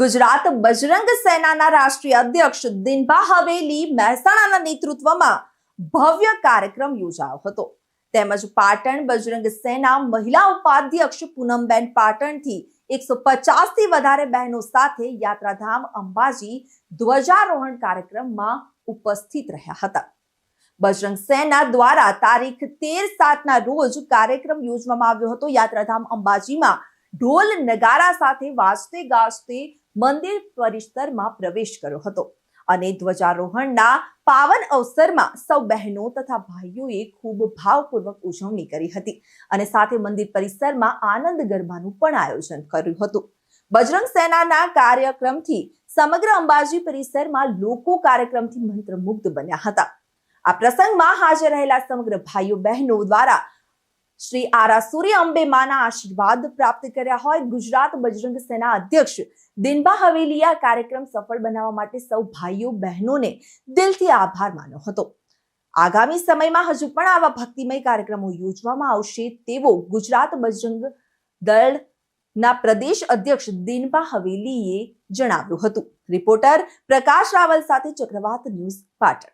ગુજરાત બજરંગ સેનાના રાષ્ટ્રીય અધ્યક્ષ દિનભા હવેલી મહેસાણાના નેતૃત્વમાં ભવ્ય કાર્યક્રમ યોજાયો હતો. તેમજ પાટણ બજરંગ સેના મહિલા ઉપાધ્યક્ષ પૂનમબેન પાટણથી એકસો પચાસથી વધારે બહેનો સાથે યાત્રાધામ અંબાજી ધ્વજારોહણ કાર્યક્રમમાં ઉપસ્થિત રહ્યા હતા. બજરંગ સેના દ્વારા તારીખ તેર સાતના રોજ કાર્યક્રમ યોજવામાં આવ્યો હતો. યાત્રાધામ અંબાજીમાં ઢોલ નગારા સાથે વાજતે ગાજતે મંદિર પરિસરમાં પ્રવેશ કર્યો હતો અને ધ્વજારોહણના પાવન અવસરમાં સૌ બહેનો તથા ભાઈઓએ ખૂબ ભાવપૂર્વક ઉજવણી કરી હતી અને સાથે મંદિર પરિસરમાં આનંદ ગરબાનું પણ આયોજન કર્યું હતું. બજરંગ સેનાના કાર્યક્રમથી સમગ્ર અંબાજી પરિસરમાં લોકો કાર્યક્રમથી મંત્રમુગ્ધ બન્યા હતા. આ પ્રસંગમાં હાજર રહેલા સમગ્ર ભાઈઓ બહેનો દ્વારા શ્રી આરાસુરી અંબે માના આશીર્વાદ પ્રાપ્ત કર્યા હોય. ગુજરાત બજરંગ સેના અધ્યક્ષ દિનબા હવેલીએ આ કાર્યક્રમ સફળ બનાવવા માટે સૌ ભાઈઓ, બહેનોને દિલથી આભાર માન્યો હતો. આગામી સમયમાં હજુ પણ આવા ભક્તિમય કાર્યક્રમો યોજવામાં આવશે તેવો ગુજરાત બજરંગ દળ ના પ્રદેશ અધ્યક્ષ દિનબા હવેલીએ જણાવ્યું હતું. રિપોર્ટર પ્રકાશ રાવલ સાથે ચક્રવાત ન્યૂઝ પાટણ.